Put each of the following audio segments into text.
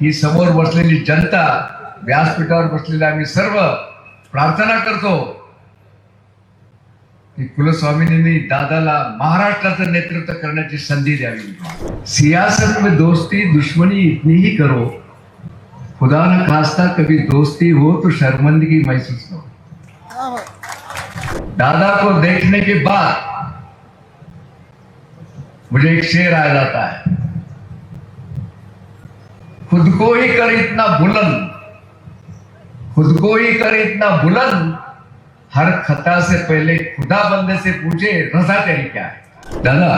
ही समोर बसलेली जनता, व्यासपीठावर बसलेले आम्ही सर्व प्रार्थना करतो की कुलस्वामिनींनी दादाला महाराष्ट्राचं नेतृत्व करण्याची संधी द्यावी. सियासत में दोस्ती, दुश्मनी इतनी ही करो. खुदा न खास्ता कभी दोस्ती हो तो शर्मंदगी महसूस हो दादा को देखने के बाद मुझे एक शेर आ जाता है। खुद को ही कर इतना बुलंद। खुद को ही कर इतना बुलंद। हर खता से पहले खुदा बंदे से पूछे रजा तेरी क्या है? दादा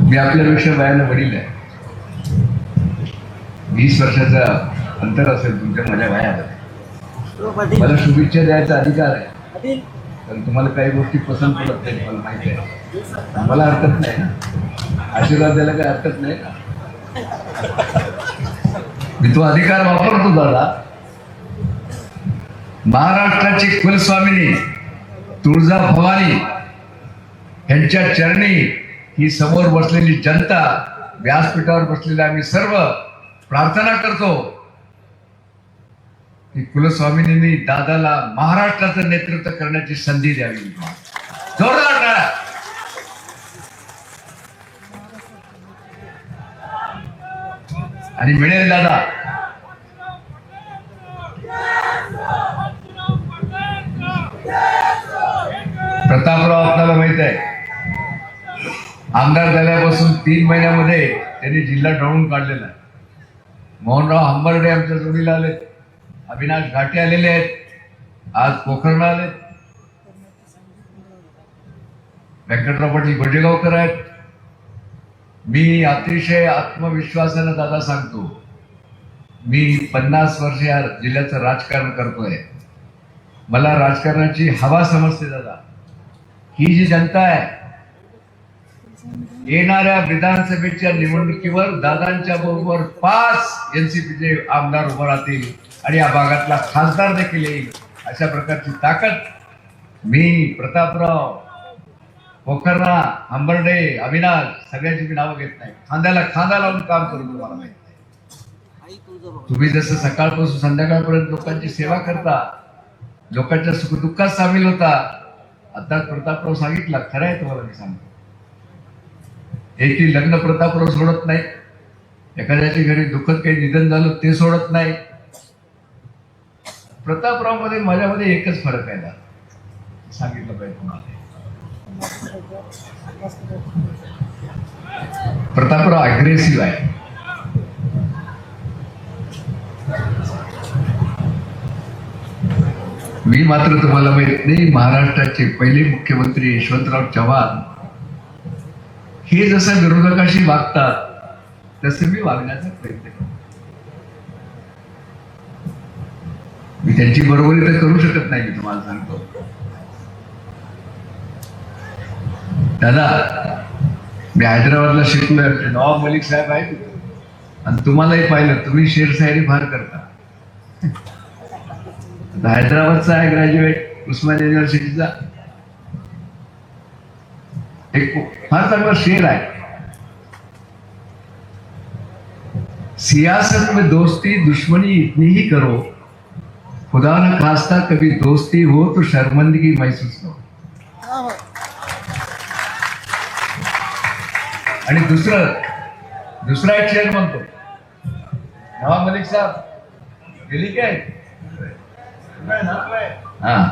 मी आपल्यापेक्षा वयानं वडील आहे. वीस वर्षाचा अंतर असेल तुमच्या माझ्या वयामध्ये. मला शुभेच्छा द्यायचा अधिकार आहे. कारण तुम्हाला काही गोष्टी पसंत पडत नाही मला माहिती आहे. मला हरकत नाही. ना आशीर्वाद द्यायला काही हरकत नाही. मी तो अधिकार वापरतो दादा. महाराष्ट्राची कुलस्वामिनी तुळजा भवानी यांच्या चरणी ही समोर बसलेली जनता व्यासपीठावर बसलेले आम्ही सर्व प्रार्थना करतो. की कुलस्वामींनी दादाला महाराष्ट्राचं नेतृत्व करण्याची संधी द्यावी. जोरदार टाळा आणि मिळेल दादा. प्रतापराव आपल्याला माहीत आहे. आमदार झाल्यापासून तीन महिन्यामध्ये त्यांनी जिल्हा ढळून काढलेला आहे. मोहनराव हंबर्डे आमच्या जोडीला आले अविनाश घाटे आलेले आहेत. आज पोखरणला आले व्यंकटराव पाटील गोजेगावकर आहेत. मी अतिशय आत्मविश्वासानं दादा सांगतो मी पन्नास वर्ष या जिल्ह्याचं राजकारण करतोय. मला राजकारणाची हवा समजते दादा. ही जी जनता आहे येणाऱ्या विधानसभेच्या निवडणुकीवर दादांच्या बरोबर पाच एनसीपीचे आमदार उभं राहतील आणि या भागातला खासदार देखील येईल अशा प्रकारची ताकद मी प्रतापराव पोखरणा हंबर्डे अविनाश सगळ्यांची मी नावं घेत नाही. खांद्याला खांदा लावून काम करू तुम्हाला माहीत तुम्ही जसं सकाळपासून संध्याकाळपर्यंत लोकांची सेवा करता लोकांच्या सुखदुःखात सामील होता आता प्रतापराव सांगितला खरं आहे तुम्हाला मी सांगतो. याची लग्न प्रतापराव सोडत नाही. एखाद्याच्या घरी दुःखद काही निधन झालं ते सोडत नाही. प्रतापरावमध्ये माझ्यामध्ये एकच फरक आहे ना. सांगितलं पाहिजे तुम्हाला प्रतापराव अग्रेसिव्ह आहे. मी मात्र तुम्हाला माहीत नाही महाराष्ट्राचे पहिले मुख्यमंत्री यशवंतराव चव्हाण हे जसं विरोधकाशी वागतात तसे मी वागण्याचा प्रयत्न करतो. मी त्यांची बरोबरी तर करू शकत नाही मी तुम्हाला सांगतो. दादा मी हैदराबादला शिकलोय आमचे नवाब मलिक साहेब आहेत. आणि तुम्हालाही पाहिलं तुम्ही शेरशायरी फार करता. हैदराबादचा आहे ग्रॅज्युएट उस्मान युनिव्हर्सिटीचा एक फार चांगला शेर आहे सियासत में दोस्ती दुश्मनी इतनी ही करो। खुदा न खास्ता कभी दोस्ती हो तो शर्मंदगी महसूस हो आणि दुसरं दुसरा एक शेर म्हणतो। नवाब मलिक साहब गेली काय? हाँ.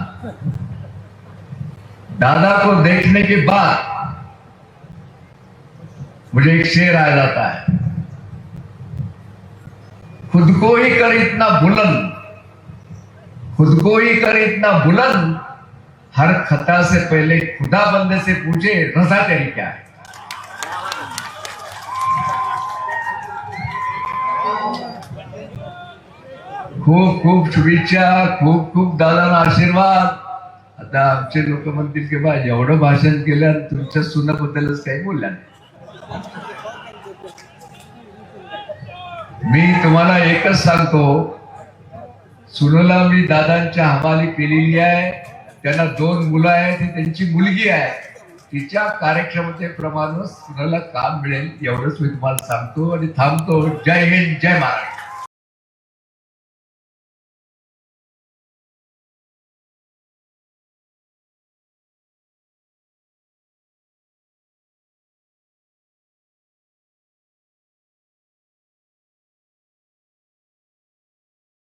दादा को देखने के बाद मुझे एक शेर आ जाता है। खुद को ही कर इतना बुलंद। खुद को ही कर इतना बुलंद। हर खता से पहले खुदा बंदे से पूछे रजा तेरी क्या है? खूप खूप शुभेच्छा खूप खूप दादाना आशीर्वाद। आता आमचे लोक म्हणतील की बा एवढं भाषण केलं आणि तुमच्या सुनाबद्दलच काही बोलल्या नाही. मी तुम्हाला एकच सांगतो. सुनला मी दादांच्या हवाली केलेली आहे. त्यांना दोन मुलं आहेत. ती त्यांची मुलगी आहे. तिच्या कार्यक्षमतेप्रमाणे सुनाला काम मिळेल एवढंच मी तुम्हाला सांगतो आणि थांबतो. जय हिंद जय महाराष्ट्र.